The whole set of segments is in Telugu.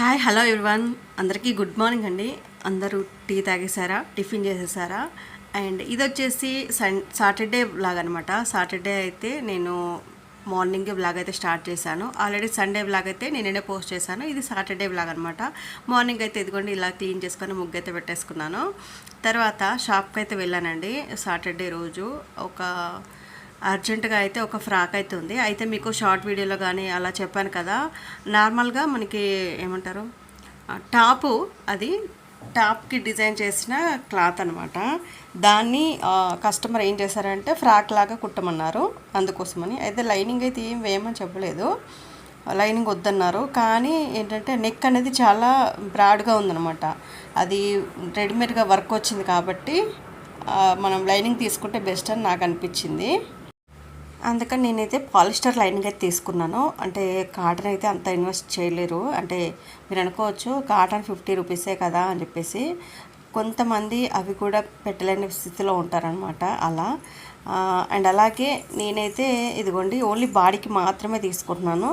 Hi hello everyone. అందరికీ గుడ్ మార్నింగ్ అండి. అందరూ టీ తాగేసారా టిఫిన్ చేసేసారా అండ్ ఇది వచ్చేసి సన్ సాటర్డే వ్లాగ్ అనమాట సాటర్డే అయితే నేను మార్నింగ్ వ్లాగ్ అయితే స్టార్ట్ చేశాను. ఆల్రెడీ సండే వ్లాగ్ అయితే నేనే పోస్ట్ చేశాను. ఇది సాటర్డే వ్లాగ్ అనమాట మార్నింగ్ అయితే ఇదిగోండి ఇలా క్లీన్ చేసుకొని ముగ్గు అయితే పెట్టేసుకున్నాను. తర్వాత షాప్కి అయితే వెళ్ళానండి. సాటర్డే రోజు ఒక అర్జెంటుగా అయితే ఒక ఫ్రాక్ అయితే ఉంది. అయితే మీకు షార్ట్ వీడియోలో కానీ అలా చెప్పాను కదా నార్మల్గా మనకి ఏమంటారు టాపు అది టాప్కి డిజైన్ చేసిన క్లాత్ అనమాట దాన్ని కస్టమర్ ఏం చేశారంటే ఫ్రాక్ లాగా కుట్టమన్నారు అందుకోసమని. అయితే లైనింగ్ అయితే ఏం వేయమని చెప్పలేదు. లైనింగ్ వద్దన్నారు. కానీ ఏంటంటే నెక్ అనేది చాలా బ్రాడ్గా ఉందనమాట అది రెడీమేడ్గా వర్క్ వచ్చింది కాబట్టి మనం లైనింగ్ తీసుకుంటే బెస్ట్ అని నాకు అనిపించింది. అందుకని నేనైతే పాలిస్టర్ లైనింగ్ అయితే తీసుకున్నాను. అంటే కాటన్ అయితే అంత ఇన్వెస్ట్ చేయలేరు. అంటే మీరు అనుకోవచ్చు కాటన్ ఫిఫ్టీ రూపీసే కదా అని చెప్పేసి కొంతమంది అవి కూడా పెట్టలేని స్థితిలో ఉంటారనమాట అలా. అండ్ అలాగే నేనైతే ఇదిగోండి ఓన్లీ బాడీకి మాత్రమే తీసుకుంటున్నాను.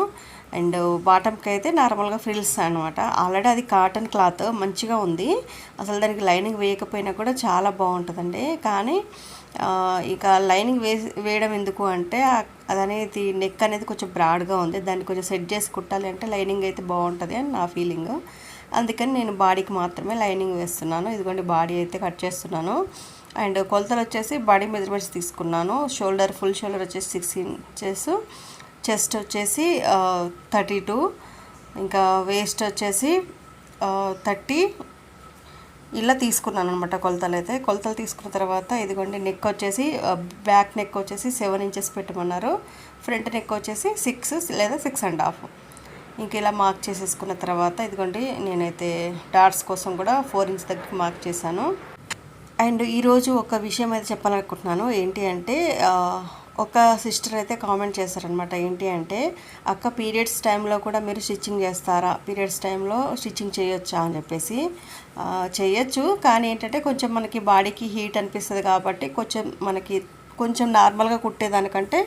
అండ్ బాటమ్కి అయితే నార్మల్గా ఫ్రిల్స్ అనమాట ఆల్రెడీ అది కాటన్ క్లాత్ మంచిగా ఉంది. అసలు దానికి లైనింగ్ వేయకపోయినా కూడా చాలా బాగుంటుందండి. కానీ ఇక లైనింగ్ వేసి వేయడం ఎందుకు అంటే అదనేది అది అనేది నెక్ అనేది కొంచెం బ్రాడ్గా ఉంది. దాన్ని కొంచెం సెట్ చేసి కుట్టాలి అంటే లైనింగ్ అయితే బాగుంటుంది అని నా ఫీలింగ్ అందుకని నేను బాడీకి మాత్రమే లైనింగ్ వేస్తున్నాను. ఇదిగోండి బాడీ అయితే కట్ చేస్తున్నాను. అండ్ కొలతలు వచ్చేసి బాడీ మెజర్మెంట్స్ తీసుకున్నాను. షోల్డర్ ఫుల్ షోల్డర్ వచ్చేసి సిక్స్ ఇంచెస్ చెస్ట్ వచ్చేసి థర్టీ టూ ఇంకా వేస్ట్ వచ్చేసి థర్టీ ఇలా తీసుకున్నాను అనమాట కొలతలు అయితే. కొలతలు తీసుకున్న తర్వాత ఇదిగోండి నెక్ వచ్చేసి బ్యాక్ నెక్ వచ్చేసి సెవెన్ ఇంచెస్ పెట్టమన్నారు. ఫ్రంట్ నెక్ వచ్చేసి సిక్స్ లేదా సిక్స్ అండ్ హాఫ్ ఇంక ఇలా మార్క్ చేసేసుకున్న తర్వాత ఇదిగోండి నేనైతే డాట్స్ కోసం కూడా ఫోర్ ఇంచ్ దగ్గర మార్క్ చేశాను. అండ్ ఈరోజు ఒక విషయం అయితే చెప్పాలనుకుంటున్నాను. ఏంటి అంటే ఒక సిస్టర్ అయితే కామెంట్ చేశారనమాట ఏంటి అంటే అక్క పీరియడ్స్ టైంలో కూడా మీరు స్టిచ్చింగ్ చేస్తారా? పీరియడ్స్ టైంలో స్టిచ్చింగ్ చేయొచ్చా? అని చెప్పేసి చేయొచ్చు కానీ ఏంటంటే కొంచెం మనకి బాడీకి హీట్ అనిపిస్తుంది కాబట్టి కొంచెం మనకి కొంచెం నార్మల్గా కుట్టేదానికంటే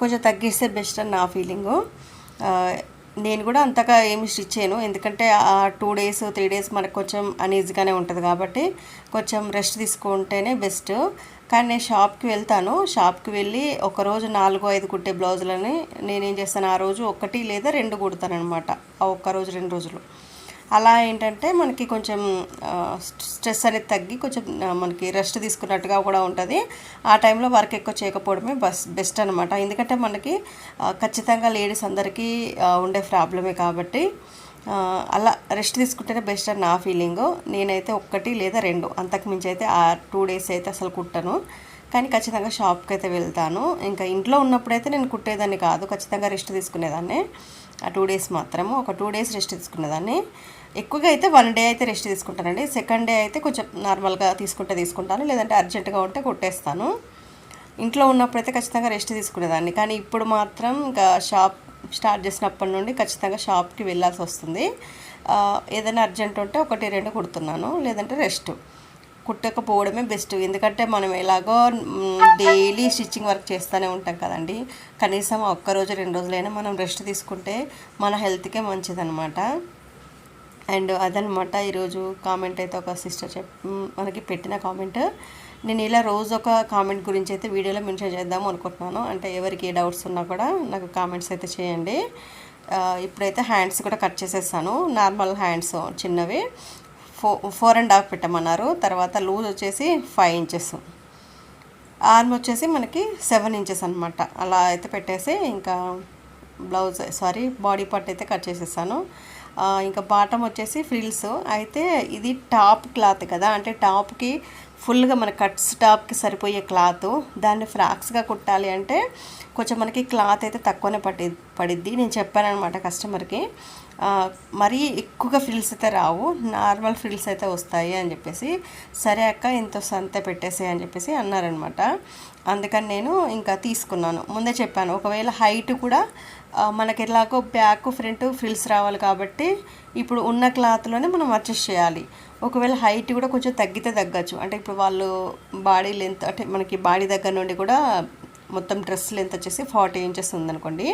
కొంచెం తగ్గిస్తే బెస్ట్ అని నా ఫీలింగు నేను కూడా అంతగా ఏమి స్టిచ్ చేయను. ఎందుకంటే ఆ టూ డేస్ త్రీ డేస్ మనకు కొంచెం అన్ఈజీగానే ఉంటుంది కాబట్టి కొంచెం రెస్ట్ తీసుకుంటేనే బెస్ట్ కానీ నేను షాప్కి వెళ్తాను. షాప్కి వెళ్ళి ఒకరోజు నాలుగు ఐదు కుట్టే బ్లౌజులని నేనేం చేస్తాను ఆ రోజు ఒకటి లేదా రెండు కుడతానమాట ఆ ఒక్క రోజు రెండు రోజులు. అలా ఏంటంటే మనకి కొంచెం స్ట్రెస్ అనేది తగ్గి కొంచెం మనకి రెస్ట్ తీసుకున్నట్టుగా కూడా ఉంటుంది. ఆ టైంలో వర్క్ ఎక్కువ చేయకపోవడమే బస్ బెస్ట్ అనమాట ఎందుకంటే మనకి ఖచ్చితంగా లేడీస్ అందరికీ ఉండే ప్రాబ్లమే కాబట్టి. అలా రెస్ట్ తీసుకుంటేనే బెస్ట్ అని నా ఫీలింగ్ నేనైతే ఒక్కటి లేదా రెండు. అంతకుమించి అయితే ఆ టూ డేస్ అయితే అసలు కుట్టను. కానీ ఖచ్చితంగా షాప్కి అయితే వెళ్తాను. ఇంకా ఇంట్లో ఉన్నప్పుడైతే నేను కుట్టేదాన్ని కాదు. ఖచ్చితంగా రెస్ట్ తీసుకునేదాన్ని. ఆ టూ డేస్ మాత్రము. ఒక టూ డేస్ రెస్ట్ తీసుకునేదాన్ని. ఎక్కువగా అయితే వన్ డే అయితే రెస్ట్ తీసుకుంటానండి. సెకండ్ డే అయితే కొంచెం నార్మల్గా తీసుకుంటే తీసుకుంటాను. లేదంటే అర్జెంటుగా ఉంటే కుట్టేస్తాను. ఇంట్లో ఉన్నప్పుడైతే ఖచ్చితంగా రెస్ట్ తీసుకునేదాన్ని. కానీ ఇప్పుడు మాత్రం ఇంకా షాప్ స్టార్ట్ చేసినప్పటి నుండి ఖచ్చితంగా షాప్కి వెళ్ళాల్సి వస్తుంది. ఏదైనా అర్జెంట్ ఉంటే ఒకటి రెండు కుడుతున్నాను. లేదంటే రెస్ట్. కుట్టకపోవడమే బెస్ట్. ఎందుకంటే మనం ఎలాగో డైలీ స్టిచ్చింగ్ వర్క్ చేస్తూనే ఉంటాం కదండి. కనీసం ఒక్క రోజు రెండు రోజులైనా మనం రెస్ట్ తీసుకుంటే మన హెల్త్కే మంచిదనమాట అండ్ అదనమాట ఈరోజు కామెంట్ అయితే ఒక సిస్టర్ చెప్ మనకి పెట్టిన కామెంట్. నేను ఇలా రోజు ఒక కామెంట్ గురించి అయితే వీడియోలో మెన్షన్ చేద్దాము అనుకుంటున్నాను. అంటే ఎవరికి ఏ డౌట్స్ ఉన్నా కూడా నాకు కామెంట్స్ అయితే చేయండి. ఇప్పుడైతే హ్యాండ్స్ కూడా కట్ చేసేస్తాను. నార్మల్ హ్యాండ్స్ చిన్నవి. ఫో ఫోర్ అండ్ హాఫ్ పెట్టమన్నారు. తర్వాత లూజ్ వచ్చేసి ఫైవ్ ఇంచెస్ ఆర్మ్ వచ్చేసి మనకి సెవెన్ ఇంచెస్ అనమాట అలా అయితే పెట్టేసి ఇంకా బ్లౌజ్ సారీ బాడీ పార్ట్ అయితే కట్ చేసేసాను ఇంకా బాటమ్ వచ్చేసి ఫ్రిల్స్ అయితే ఇది టాప్ క్లాత్ కదా. అంటే టాప్కి ఫుల్గా మన కట్స్ టాప్కి సరిపోయే క్లాత్ దాన్ని ఫ్రాక్స్గా కుట్టాలి అంటే కొంచెం మనకి క్లాత్ అయితే తక్కువనే పట్టి పడిద్ది. నేను చెప్పానమాట కస్టమర్కి. మరీ ఎక్కువగా ఫ్రిల్స్ అయితే రావు. నార్మల్ ఫ్రిల్స్ అయితే వస్తాయి అని చెప్పేసి సరే అక్క ఇంత సంత పెట్టేసే అని చెప్పేసి అన్నారనమాట అందుకని నేను ఇంకా తీసుకున్నాను. ముందే చెప్పాను ఒకవేళ హైట్ కూడా మనకి ఎలాగో బ్యాక్ ఫ్రంట్ ఫ్రిల్స్ రావాలి కాబట్టి ఇప్పుడు ఉన్న క్లాత్లోనే మనం అడ్జస్ట్ చేయాలి. ఒకవేళ హైట్ కూడా కొంచెం తగ్గితే తగ్గచ్చు. అంటే ఇప్పుడు వాళ్ళు బాడీ లెంత్ అంటే మనకి బాడీ దగ్గర నుండి కూడా మొత్తం డ్రెస్ లెంత్ వచ్చేసి ఫార్టీ ఇంచెస్ ఉందనుకోండి.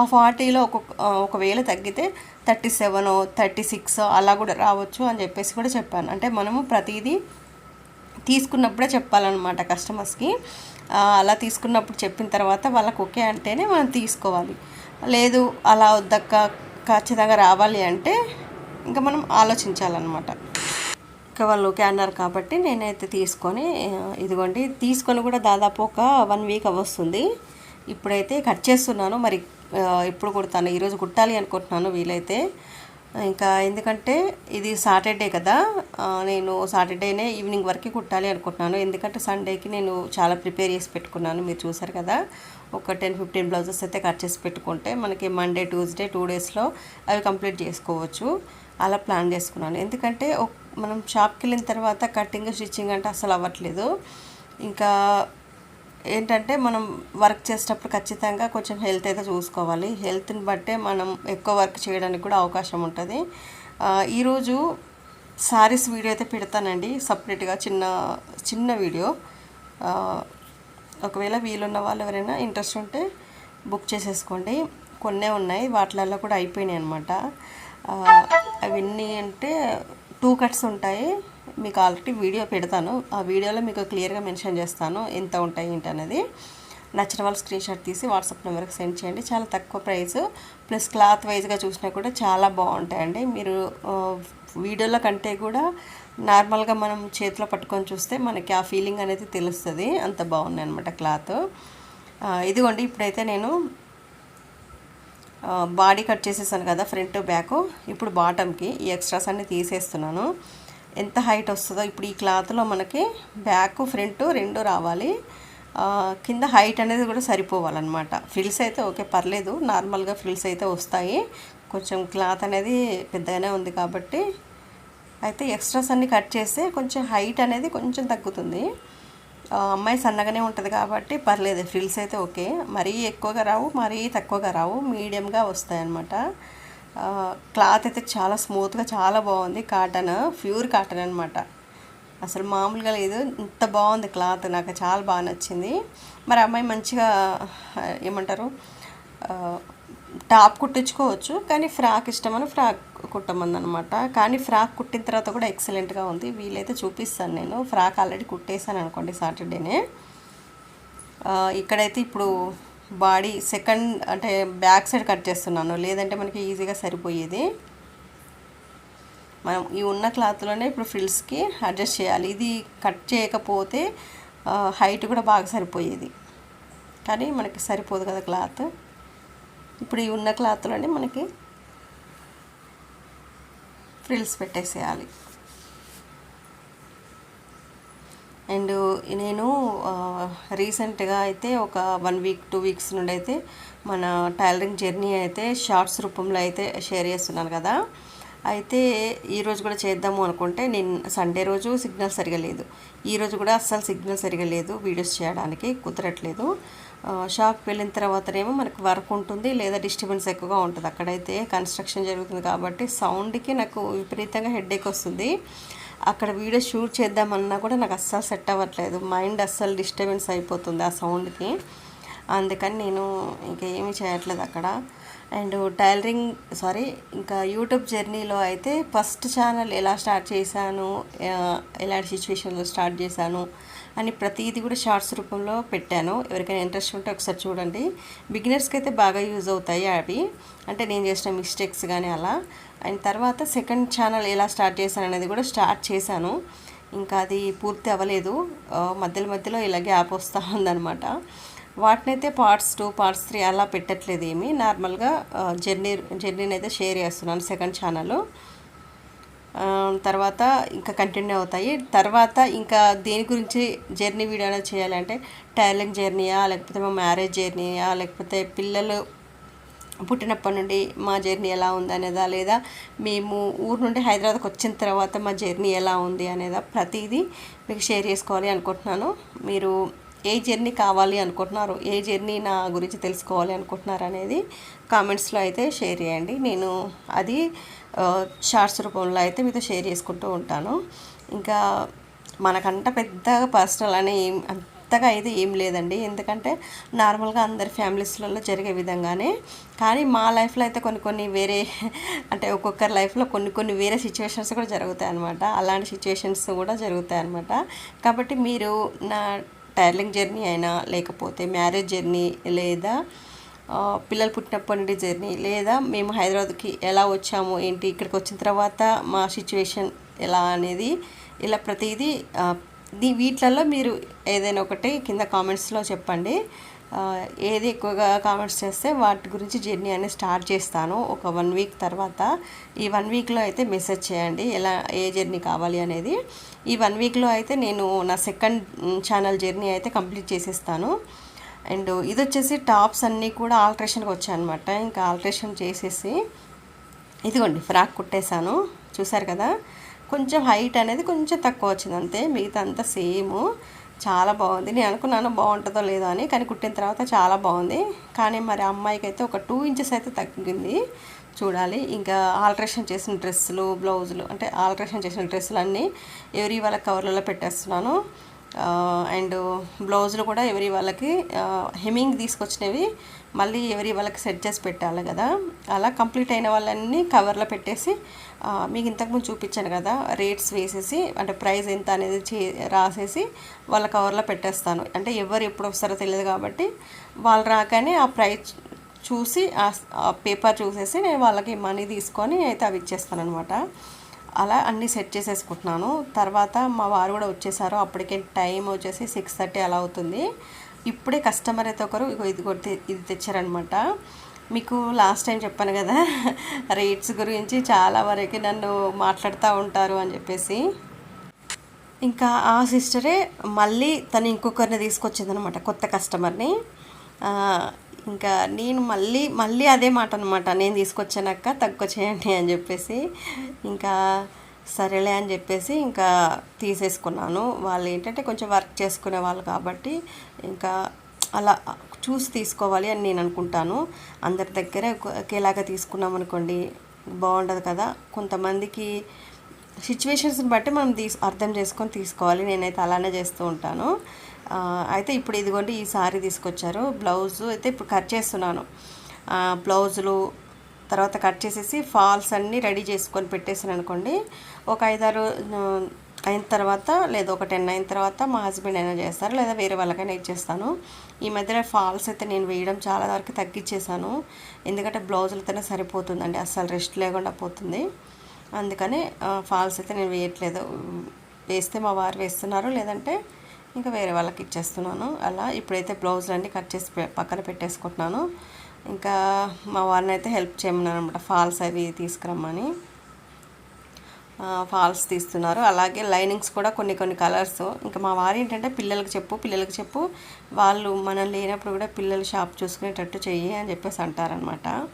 ఆ ఫార్టీలో ఒక్కొక్క ఒకవేళ తగ్గితే థర్టీ సెవెన్ థర్టీ సిక్స్ అలా కూడా రావచ్చు అని చెప్పేసి కూడా చెప్పాను. అంటే మనము ప్రతిదీ తీసుకున్నప్పుడే చెప్పాలన్నమాట కస్టమర్స్కి అలా తీసుకున్నప్పుడు చెప్పిన తర్వాత వాళ్ళకు ఓకే అంటేనే మనం తీసుకోవాలి. లేదు అలా వద్దక్క ఖచ్చితంగా రావాలి అంటే ఇంకా మనం ఆలోచించాలన్నమాట. ఇంకా వాళ్ళు ఓకే అన్నారు కాబట్టి నేనైతే తీసుకొని ఇదిగోండి తీసుకొని కూడా దాదాపు ఒక వన్ వీక్ వస్తుంది ఇప్పుడైతే కట్ చేస్తున్నాను. మరి ఇప్పుడు ఎప్పుడు కుడతాను? ఈరోజు కుట్టాలి అనుకుంటున్నాను వీలైతే. ఇంకా ఎందుకంటే ఇది సాటర్డే కదా నేను సాటర్డేనే ఈవినింగ్ వరకు కుట్టాలి అనుకుంటున్నాను. ఎందుకంటే సండేకి నేను చాలా ప్రిపేర్ చేసి పెట్టుకున్నాను. మీరు చూసారు కదా ఒక టెన్ ఫిఫ్టీన్ బ్లౌజెస్ అయితే కట్ చేసి పెట్టుకుంటే మనకి మండే ట్యూస్డే టూ డేస్లో అవి కంప్లీట్ చేసుకోవచ్చు. అలా ప్లాన్ చేసుకున్నాను. ఎందుకంటే మనం షాప్కి వెళ్ళిన తర్వాత కటింగ్ స్టిచ్చింగ్ అంటే అసలు అవ్వట్లేదు. ఇంకా ఏంటంటే మనం వర్క్ చేసేటప్పుడు ఖచ్చితంగా కొంచెం హెల్త్ అయితే చూసుకోవాలి. హెల్త్ని బట్టే మనం ఎక్కువ వర్క్ చేయడానికి కూడా అవకాశం ఉంటుంది. ఈరోజు సారీస్ వీడియో అయితే పెడతానండి. సపరేట్గా చిన్న చిన్న వీడియో. ఒకవేళ వీలున్న వాళ్ళు ఎవరైనా ఇంట్రెస్ట్ ఉంటే బుక్ చేసేసుకోండి. కొన్నే ఉన్నాయి. వాటిలల్లో కూడా అయిపోయినాయి అనమాట అవన్నీ అంటే టూ కట్స్ ఉంటాయి. మీకు ఆల్రెడీ వీడియో పెడతాను. ఆ వీడియోలో మీకు క్లియర్గా మెన్షన్ చేస్తాను ఎంత ఉంటాయి ఏంటి అనేది. నచ్చిన వాళ్ళు స్క్రీన్ షాట్ తీసి వాట్సాప్ నెంబర్కి సెండ్ చేయండి. చాలా తక్కువ ప్రైస్. ప్లస్ క్లాత్ వైజ్గా చూసినా కూడా చాలా బాగుంటాయండి. మీరు వీడియోలో కంటే కూడా నార్మల్గా మనం చేతిలో పట్టుకొని చూస్తే మనకి ఆ ఫీలింగ్ అనేది తెలుస్తుంది. అంత బాగుంది అనమాట క్లాత్. ఇదిగోండి ఇప్పుడైతే నేను బాడీ కట్ చేసేసాను కదా ఫ్రంట్ బ్యాక్. ఇప్పుడు బాటమ్కి ఈ ఎక్స్ట్రాస్ అన్ని తీసేస్తున్నాను. ఎంత హైట్ వస్తుందో ఇప్పుడు ఈ క్లాత్లో మనకి బ్యాక్ ఫ్రంట్ రెండు రావాలి. కింద హైట్ అనేది కూడా సరిపోవాలన్నమాట. ఫ్రిల్స్ అయితే ఓకే పర్లేదు. నార్మల్గా ఫ్రిల్స్ అయితే వస్తాయి. కొంచెం క్లాత్ అనేది పెద్దగానే ఉంది కాబట్టి అయితే ఎక్స్ట్రాస్ అన్ని కట్ చేస్తే కొంచెం హైట్ అనేది కొంచెం తగ్గుతుంది. అమ్మాయి సన్నగానే ఉంటుంది కాబట్టి పర్లేదు ఫ్రిల్స్ అయితే ఓకే. మరీ ఎక్కువగా రావు మరీ తక్కువగా రావు మీడియంగా వస్తాయి అన్నమాట క్లాత్ అయితే చాలా స్మూత్గా చాలా బాగుంది. కాటన్ ప్యూర్ కాటన్ అనమాట అసలు మామూలుగా లేదు ఇంత బాగుంది క్లాత్ నాకు చాలా బాగా నచ్చింది. మరి అమ్మాయి మంచిగా ఏమంటారు టాప్ కుట్టించుకోవచ్చు కానీ ఫ్రాక్ ఇష్టమని ఫ్రాక్ కుట్టమంది అనమాట కానీ ఫ్రాక్ కుట్టిన తర్వాత కూడా ఎక్సలెంట్గా ఉంది. వీలైతే చూపిస్తాను నేను. ఫ్రాక్ ఆల్రెడీ కుట్టేసాను అనుకోండి సాటర్డేనే. ఇక్కడైతే ఇప్పుడు బాడీ సెకండ్ అంటే బ్యాక్ సైడ్ కట్ చేస్తున్నాను. లేదంటే మనకి ఈజీగా సరిపోయేది. మనం ఈ ఉన్న క్లాత్లోనే ఇప్పుడు ఫ్రిల్స్కి అడ్జస్ట్ చేయాలి. ఇది కట్ చేయకపోతే హైట్ కూడా బాగా సరిపోయేది. కానీ మనకి సరిపోదు కదా క్లాత్. ఇప్పుడు ఈ ఉన్న క్లాత్లోనే మనకి ఫ్రిల్స్ పెట్టేసేయాలి. అండ్ నేను రీసెంట్గా అయితే ఒక వన్ వీక్ టూ వీక్స్ నుండి అయితే మన టైలరింగ్ జర్నీ అయితే షార్ట్స్ రూపంలో అయితే షేర్ చేస్తున్నాను కదా. అయితే ఈరోజు కూడా చేద్దాము అనుకుంటే నేను సండే రోజు సిగ్నల్ సరిగా లేదు. ఈరోజు కూడా అస్సలు సిగ్నల్ సరిగా లేదు వీడియోస్ చేయడానికి కుదరట్లేదు. షాప్కి వెళ్ళిన తర్వాతనేమో మనకు వర్క్ ఉంటుంది లేదా డిస్టర్బెన్స్ ఎక్కువగా ఉంటుంది. అక్కడైతే కన్స్ట్రక్షన్ జరుగుతుంది కాబట్టి సౌండ్కి నాకు విపరీతంగా హెడేక్ వస్తుంది. అక్కడ వీడియో షూట్ చేద్దామన్నా కూడా నాకు అస్సలు సెట్ అవ్వట్లేదు. మైండ్ అస్సలు డిస్టర్బెన్స్ అయిపోతుంది ఆ సౌండ్కి. అందుకని నేను ఇంకా ఏమీ చేయట్లేదు అక్కడ. అండ్ టైలరింగ్ సారీ ఇంకా యూట్యూబ్ జర్నీలో అయితే ఫస్ట్ ఛానల్ ఎలా స్టార్ట్ చేశాను ఎలాంటి సిచ్యువేషన్లో స్టార్ట్ చేశాను అని ప్రతిదీ కూడా షార్ట్స్ రూపంలో పెట్టాను. ఎవరికైనా ఇంట్రెస్ట్ ఉంటే ఒకసారి చూడండి. బిగినర్స్కి అయితే బాగా యూజ్ అవుతాయి అవి. అంటే నేను చేసిన మిస్టేక్స్ కానీ అలా. అండ్ తర్వాత సెకండ్ ఛానల్ ఎలా స్టార్ట్ చేశాను అనేది కూడా స్టార్ట్ చేశాను. ఇంకా అది పూర్తి అవ్వలేదు. మధ్యలో మధ్యలో ఇలా గ్యాప్ వస్తూ ఉందన్నమాట. వాటినైతే పార్ట్స్ టూ పార్ట్స్ త్రీ అలా పెట్టట్లేదు ఏమి. నార్మల్గా జర్నీ జర్నీని అయితే షేర్ చేస్తున్నాను సెకండ్ ఛానల్. తర్వాత ఇంకా కంటిన్యూ అవుతాయి. తర్వాత ఇంకా దేని గురించి జర్నీ వీడియో చేయాలంటే టైలరింగ్ జర్నీయా లేకపోతే మా మ్యారేజ్ జర్నీయా లేకపోతే పిల్లలు పుట్టినప్పటి నుండి మా జర్నీ ఎలా ఉంది అనేదా లేదా మేము ఊరు నుండి హైదరాబాద్కి వచ్చిన తర్వాత మా జర్నీ ఎలా ఉంది అనేదా ప్రతిదీ మీకు షేర్ చేసుకోవాలి అనుకుంటున్నాను. మీరు ఏ జర్నీ కావాలి అనుకుంటున్నారు ఏ జర్నీ నా గురించి తెలుసుకోవాలి అనుకుంటున్నారు అనేది కామెంట్స్లో అయితే షేర్ చేయండి. నేను అది షార్ట్స్ రూపంలో అయితే మీతో షేర్ చేసుకుంటూ ఉంటాను. ఇంకా మనకంట పెద్దగా పర్సనల్ అని ఏం అంతగా అయితే ఏం లేదండి. ఎందుకంటే నార్మల్గా అందరి ఫ్యామిలీస్లలో జరిగే విధంగానే. కానీ మా లైఫ్లో అయితే కొన్ని కొన్ని వేరే అంటే ఒక్కొక్కరి లైఫ్లో కొన్ని కొన్ని వేరే సిచ్యువేషన్స్ కూడా జరుగుతాయి అనమాట అలాంటి సిచ్యువేషన్స్ కూడా జరుగుతాయి అనమాట కాబట్టి మీరు నా టైర్లింగ్ జర్నీ అయినా లేకపోతే మ్యారేజ్ జర్నీ లేదా పిల్లలు పుట్టినప్పటి నుండి జర్నీ. లేదా మేము హైదరాబాద్కి ఎలా వచ్చాము ఏంటి ఇక్కడికి వచ్చిన తర్వాత మా సిచ్యువేషన్ ఎలా అనేది ఇలా ప్రతిదీ దీ వీటిలలో మీరు ఏదైనా ఒకటి కింద కామెంట్స్లో చెప్పండి. ఏది ఎక్కువగా కామెంట్స్ చేస్తే వాటి గురించి జర్నీ అనేది స్టార్ట్ చేస్తాను. ఒక వన్ వీక్ తర్వాత ఈ వన్ వీక్లో అయితే మెసేజ్ చేయండి ఎలా ఏ జర్నీ కావాలి అనేది. ఈ వన్ వీక్లో అయితే నేను నా సెకండ్ ఛానల్ జర్నీ అయితే కంప్లీట్ చేసేస్తాను. అండ్ ఇది వచ్చేసి టాప్స్ అన్నీ కూడా ఆల్ట్రేషన్కి వచ్చాయన్నమాట. ఇంకా ఆల్ట్రేషన్ చేసేసి ఇదిగోండి ఫ్రాక్ కుట్టేశాను. చూసారు కదా? కొంచెం హైట్ అనేది కొంచెం తక్కువ వచ్చింది అంతే. మిగతా అంతా సేమ్. చాలా బాగుంది. నేను అనుకున్నాను బాగుంటుందో లేదో అని కానీ కుట్టిన తర్వాత చాలా బాగుంది. కానీ మరి అమ్మాయికి అయితే ఒక టూ ఇంచెస్ అయితే తగ్గింది. చూడాలి. ఇంకా ఆల్ట్రేషన్ చేసిన డ్రెస్సులు బ్లౌజులు అంటే ఆల్ట్రేషన్ చేసిన డ్రెస్సులు అన్నీ ఎవరి వాళ్ళ కవర్లలో పెట్టేస్తున్నాను. అండ్ బ్లౌజులు కూడా ఎవరి వాళ్ళకి హెమింగ్ తీసుకొచ్చినవి మళ్ళీ ఎవరి వాళ్ళకి సెట్ చేసి పెట్టాలి కదా. అలా కంప్లీట్ అయిన వాళ్ళన్నీ కవర్లో పెట్టేసి మీకు ఇంతకుముందు చూపించాను కదా రేట్స్ వేసేసి అంటే ప్రైస్ ఎంత అనేది చే రాసేసి వాళ్ళ కవర్లో పెట్టేస్తాను. అంటే ఎవరు ఎప్పుడు వస్తారో తెలియదు కాబట్టి వాళ్ళు రాగానే ఆ ప్రైస్ చూసి ఆ పేపర్ చూసేసి నేను వాళ్ళకి మనీ తీసుకొని అయితే అవి ఇచ్చేస్తాను అనమాట అలా అన్నీ సెట్ చేసేసుకుంటున్నాను. తర్వాత మా వారు కూడా వచ్చేసారు. అప్పటికే టైం వచ్చేసి సిక్స్ థర్టీ అలా అవుతుంది. ఇప్పుడే కస్టమర్ అయితే ఒకరు ఇది కొట్టి ఇది తెచ్చారనమాట మీకు లాస్ట్ టైం చెప్పాను కదా రేట్స్ గురించి చాలా వరకు నన్ను మాట్లాడుతూ ఉంటారు అని చెప్పేసి. ఇంకా ఆ సిస్టరే మళ్ళీ తను ఇంకొకరిని తీసుకొచ్చిందనమాట కొత్త కస్టమర్ని. ఇంకా నేను మళ్ళీ మళ్ళీ అదే మాట అనమాట నేను తీసుకొచ్చానక్క తక్కువ చేయండి అని చెప్పేసి. ఇంకా సరేలే అని చెప్పేసి ఇంకా తీసేసుకున్నాను. వాళ్ళు ఏంటంటే కొంచెం వర్క్ చేసుకునే వాళ్ళు కాబట్టి ఇంకా అలా చూసి తీసుకోవాలి అని నేను అనుకుంటాను. అందరి దగ్గర ఒక- ఒకేలాగా తీసుకున్నాం అనుకోండి బాగుండదు కదా. కొంతమందికి సిచ్యువేషన్స్ని బట్టి మనం తీసు అర్థం చేసుకొని తీసుకోవాలి. నేనైతే అలానే చేస్తూ ఉంటాను. అయితే ఇప్పుడు ఇదిగోండి ఈ సారీ తీసుకొచ్చారు. బ్లౌజ్ అయితే ఇప్పుడు కట్ చేస్తున్నాను. బ్లౌజులు తర్వాత కట్ చేసేసి ఫాల్స్ అన్నీ రెడీ చేసుకొని పెట్టేసాను అనుకోండి. ఒక ఐదారు అయిన తర్వాత లేదా ఒక టెన్ అయిన తర్వాత మా హస్బెండ్ అయినా చేస్తారు లేదా వేరే వాళ్ళకైనా ఇచ్చేస్తాను. ఈ మధ్యన ఫాల్స్ అయితే నేను వేయడం చాలా వరకు తగ్గించేసాను ఎందుకంటే బ్లౌజులతోనే సరిపోతుందండి. అస్సలు రెస్ట్ లేకుండా పోతుంది. అందుకని ఫాల్స్ అయితే నేను వేయట్లేదు. వేస్తే మా వారు వేస్తున్నారు. లేదంటే ఇంకా వేరే వాళ్ళకి ఇచ్చేస్తున్నాను. అలా ఇప్పుడైతే బ్లౌజులు అన్నీ కట్ చేసి పె- పక్కన పెట్టేసుకుంటున్నాను. ఇంకా మా వారిని అయితే హెల్ప్ చేయమన్నాను అనమాట ఫాల్స్ అవి తీసుకురమ్మని. ఫాల్స్ తీస్తున్నారు. అలాగే లైనింగ్స్ కూడా కొన్ని కొన్ని కలర్స్. ఇంకా మా వారు ఏంటంటే పిల్లలకి చెప్పు పిల్లలకి చెప్పు. వాళ్ళు మనం లేనప్పుడు కూడా పిల్లలు షాప్ చూసుకునేటట్టు చెయ్యి అని చెప్పేసి అంటారనమాట.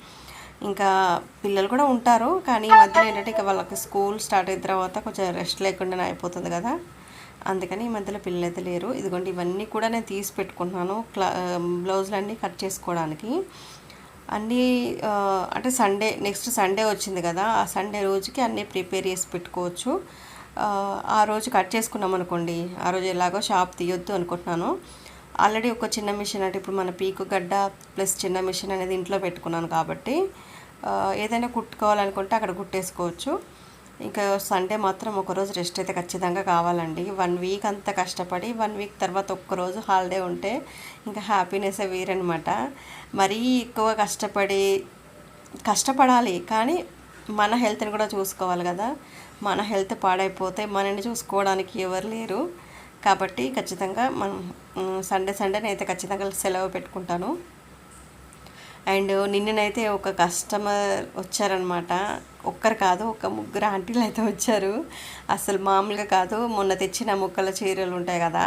ఇంకా పిల్లలు కూడా ఉంటారు. కానీ ఈ మధ్యలో ఏంటంటే ఇక వాళ్ళకి స్కూల్ స్టార్ట్ అయిన తర్వాత కొంచెం రెస్ట్ లేకుండానే అయిపోతుంది కదా. అందుకని ఈ మధ్యలో పిల్లలు అయితే లేరు. ఇదిగోండి ఇవన్నీ కూడా నేను తీసి పెట్టుకుంటున్నాను క్లా బ్లౌజులు కట్ చేసుకోవడానికి. అన్నీ అంటే సండే నెక్స్ట్ సండే వచ్చింది కదా ఆ సండే రోజుకి అన్నీ ప్రిపేర్ చేసి పెట్టుకోవచ్చు. ఆ, రోజు కట్ చేసుకున్నాం అనుకోండి ఆ రోజు ఎలాగో షాప్ తీయొద్దు అనుకుంటున్నాను. ఆల్రెడీ ఒక చిన్న మిషన్ అంటే ఇప్పుడు మన పీకు గడ్డ ప్లస్ చిన్న మిషన్ అనేది ఇంట్లో పెట్టుకున్నాను కాబట్టి ఏదైనా కుట్టుకోవాలనుకుంటే అక్కడ కుట్టేసుకోవచ్చు. ఇంకా సండే మాత్రం ఒకరోజు రెస్ట్ అయితే ఖచ్చితంగా కావాలండి. వన్ వీక్ అంతా కష్టపడి వన్ వీక్ తర్వాత ఒక్కరోజు హాలిడే ఉంటే ఇంకా హ్యాపీనెస్ వేరనమాట మరీ ఎక్కువ కష్టపడి కష్టపడాలి కానీ మన హెల్త్ని కూడా చూసుకోవాలి కదా. మన హెల్త్ పాడైపోతే మనని చూసుకోవడానికి ఎవరు లేరు. కాబట్టి ఖచ్చితంగా మనం సండే సండే అయితే ఖచ్చితంగా సెలవు పెట్టుకుంటాను. అండ్ నిన్ననైతే ఒక కస్టమర్ వచ్చారనమాట. ఒక్కరు కాదు ఒక ముగ్గురు ఆంటీలు అయితే వచ్చారు. అసలు మామూలుగా కాదు మొన్న తెచ్చిన ముక్కల చీరలు ఉంటాయి కదా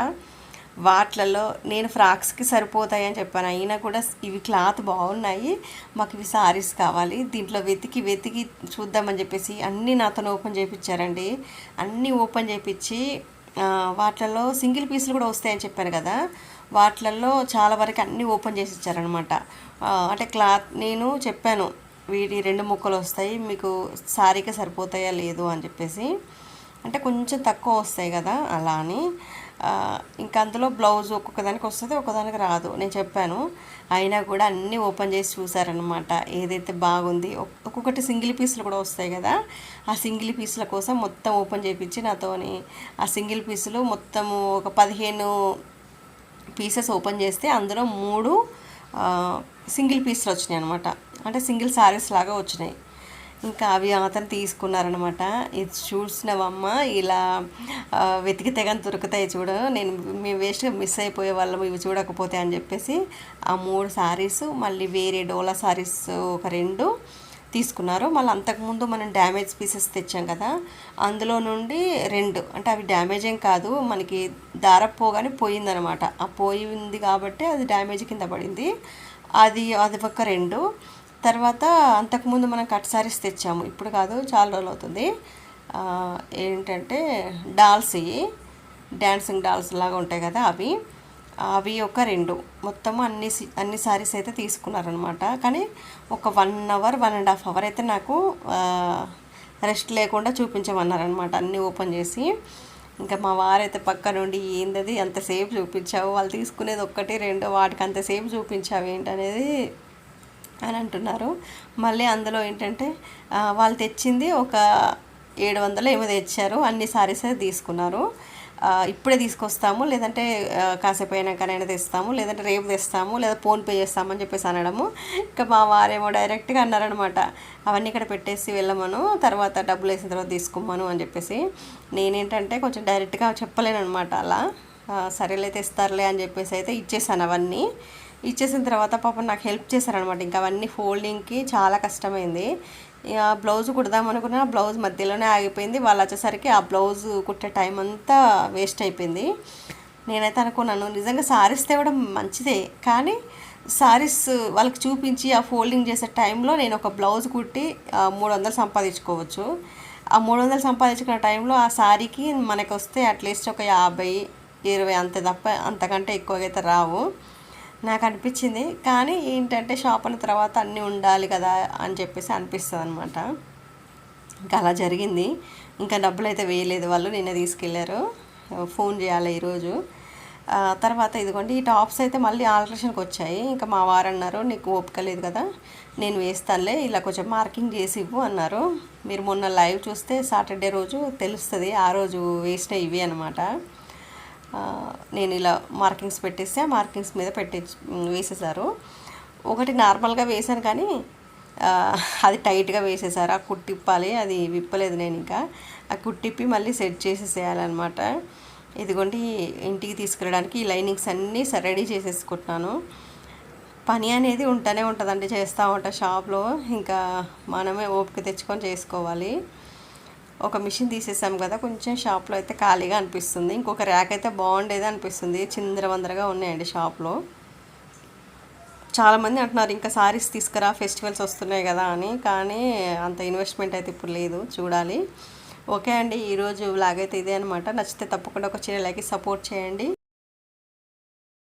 వాటిలలో నేను ఫ్రాక్స్కి సరిపోతాయి అని చెప్పాను. అయినా కూడా ఇవి క్లాత్ బాగున్నాయి మాకు ఇవి సారీస్ కావాలి దీంట్లో వెతికి వెతికి చూద్దామని చెప్పేసి అన్నీ నాతో ఓపెన్ చేయించారండి అన్నీ ఓపెన్ చేయించి వాటిలలో సింగిల్ పీసులు కూడా వస్తాయని చెప్పాను కదా వాటిలలో చాలా వరకు అన్నీ ఓపెన్ చేసి ఇచ్చారనమాట అంటే క్లాత్ నేను చెప్పాను వీటి రెండు ముక్కలు వస్తాయి మీకు సారీకి సరిపోతాయా లేదు అని చెప్పేసి. అంటే కొంచెం తక్కువ వస్తాయి కదా అలా అని. ఇంకా అందులో బ్లౌజ్ ఒక్కొక్కదానికి వస్తుంది ఒక్కొక్కదానికి రాదు. నేను చెప్పాను అయినా కూడా అన్నీ ఓపెన్ చేసి చూసారనమాట ఏదైతే బాగుంది ఒక్కొక్కటి సింగిల్ పీసులు కూడా వస్తాయి కదా ఆ సింగిల్ పీసుల కోసం మొత్తం ఓపెన్ చేయించి నాతోని ఆ సింగిల్ పీసులు మొత్తము ఒక పదిహేను పీసెస్ ఓపెన్ చేస్తే అందులో మూడు సింగిల్ పీస్లు వచ్చినాయి అనమాట అంటే సింగిల్ సారీస్ లాగా వచ్చినాయి. ఇంకా అవి అతను తీసుకున్నారనమాట ఇది చూసినవమ్మ ఇలా వెతికితే కానీ దొరుకుతాయి చూడ. నేను మేము వేస్ట్గా మిస్ అయిపోయే వాళ్ళం ఇవి చూడకపోతే అని చెప్పేసి ఆ మూడు శారీస్ మళ్ళీ వేరే డోలా సారీస్ ఒక రెండు తీసుకున్నారు. మళ్ళీ అంతకుముందు మనం డ్యామేజ్ పీసెస్ తెచ్చాం కదా అందులో నుండి రెండు. అంటే అవి డ్యామేజ్ ఏం కాదు మనకి దారపోగానే పోయిందనమాట. ఆ పోయింది కాబట్టి అది డ్యామేజ్ కింద పడింది. అది అది ఒక రెండు. తర్వాత అంతకుముందు మనం కట్ సారీస్ తెచ్చాము. ఇప్పుడు కాదు చాలా రోజులు అవుతుంది. ఏంటంటే డాల్స్ డ్యాన్సింగ్ డాల్స్ లాగా ఉంటాయి కదా అవి. అవి ఒక రెండు. మొత్తం అన్ని అన్ని సారీస్ అయితే తీసుకున్నారనమాట. కానీ ఒక one hour one and half hour అయితే నాకు రెస్ట్ లేకుండా చూపించమన్నారనమాట. అన్నీ ఓపెన్ చేసి. ఇంకా మా వారైతే పక్క నుండి ఏందది అంతసేపు చూపించావు వాళ్ళు తీసుకునేది ఒక్కటి రెండు వాటికి అంతసేపు చూపించావు ఏంటనేది అని అంటున్నారు. మళ్ళీ అందులో ఏంటంటే వాళ్ళు తెచ్చింది ఒక ఏడు వందలు ఏమో తెచ్చారు అన్ని సారీస్ తీసుకున్నారు. ఇప్పుడే తీసుకొస్తాము లేదంటే కాసేపు అయినాకనైనా తెస్తాము లేదంటే రేపు తెస్తాము లేదా ఫోన్పే చేస్తామని చెప్పేసి అనడము. ఇంకా మా వారేమో డైరెక్ట్గా అన్నారనమాట అవన్నీ ఇక్కడ పెట్టేసి వెళ్ళమను తర్వాత డబ్బులు వేసిన తర్వాత తీసుకోమను అని చెప్పేసి. నేనేంటంటే కొంచెం డైరెక్ట్గా చెప్పలేను అనమాట అలా. ఆ, సరేలే తెస్తారులే అని చెప్పేసి అయితే ఇచ్చేసాను అవన్నీ. ఇచ్చేసిన తర్వాత పాపం నాకు హెల్ప్ చేశారనమాట. ఇంకా అవన్నీ ఫోల్డింగ్కి చాలా కష్టమైంది. బ్లౌజ్ కుడదాం అనుకున్నా బ్లౌజ్ మధ్యలోనే ఆగిపోయింది. వాళ్ళు వచ్చేసరికి ఆ బ్లౌజ్ కుట్టే టైం అంతా వేస్ట్ అయిపోయింది. నేనైతే అనుకున్నాను నిజంగా సారీస్ తేవడం మంచిదే కానీ సారీస్ వాళ్ళకి చూపించి ఆ ఫోల్డింగ్ చేసే టైంలో నేను ఒక బ్లౌజ్ కుట్టి మూడు వందలు సంపాదించుకోవచ్చు. ఆ మూడు వందలు సంపాదించుకున్న టైంలో ఆ శారీకి మనకు వస్తే అట్లీస్ట్ ఒక యాభై ఇరవై అంతే తప్ప అంతకంటే ఎక్కువగా అయితే రావు. నాకు అనిపించింది కానీ ఏంటంటే షాప్ అయిన తర్వాత అన్నీ ఉండాలి కదా అని చెప్పేసి అనిపిస్తుంది అనమాట ఇంకా అలా జరిగింది. ఇంకా డబ్బులు అయితే వేయలేదు వాళ్ళు నిన్న తీసుకెళ్ళారు ఫోన్ చేయాలి ఈరోజు. తర్వాత ఇదిగోండి ఈ టాప్స్ అయితే మళ్ళీ ఆల్ట్రేషన్కి వచ్చాయి. ఇంకా మా వారు అన్నారు నీకు ఓపిక లేదు కదా నేను వేస్తానులే ఇలా కొంచెం మార్కింగ్ చేసి ఇవ్వు అన్నారు. మీరు మొన్న లైవ్ చూస్తే సాటర్డే రోజు తెలుస్తుంది ఆ రోజు వేస్ట్ ఇవి అనమాట నేను ఇలా మార్కింగ్స్ పెట్టేస్తే మార్కింగ్స్ మీద పెట్టి వేసేసారు ఒకటి నార్మల్గా వేశాను కానీ అది టైట్గా వేసేసారు ఆ కుట్టిప్పాలి అది విప్పలేదు నేను ఇంకా. ఆ కుట్టిప్పి మళ్ళీ సెట్ చేసేసేయాలన్నమాట. ఇదిగోండి ఇంటికి తీసుకెళ్ళడానికి ఈ లైనింగ్స్ అన్నీ రెడీ చేసేసుకుంటున్నాను పని అనేది ఉంటూనే ఉంటుందండి చేస్తూ ఉంటా షాప్లో. ఇంకా మనమే ఓపిక తెచ్చుకొని చేసుకోవాలి. ఒక మిషన్ తీసేసాం కదా కొంచెం షాప్లో అయితే ఖాళీగా అనిపిస్తుంది. ఇంకొక ర్యాక్ అయితే బాగుండేది అనిపిస్తుంది. చిందరవందరగా ఉన్నాయండి షాప్లో. చాలామంది అంటున్నారు ఇంకా సారీస్ తీసుకురా ఫెస్టివల్స్ వస్తున్నాయి కదా అని. కానీ అంత ఇన్వెస్ట్మెంట్ అయితే ఇప్పుడు లేదు చూడాలి. ఓకే అండి ఈరోజు లాగైతే ఇదే అనమాట నచ్చితే తప్పకుండా ఒక చీర లైక్ సపోర్ట్ చేయండి.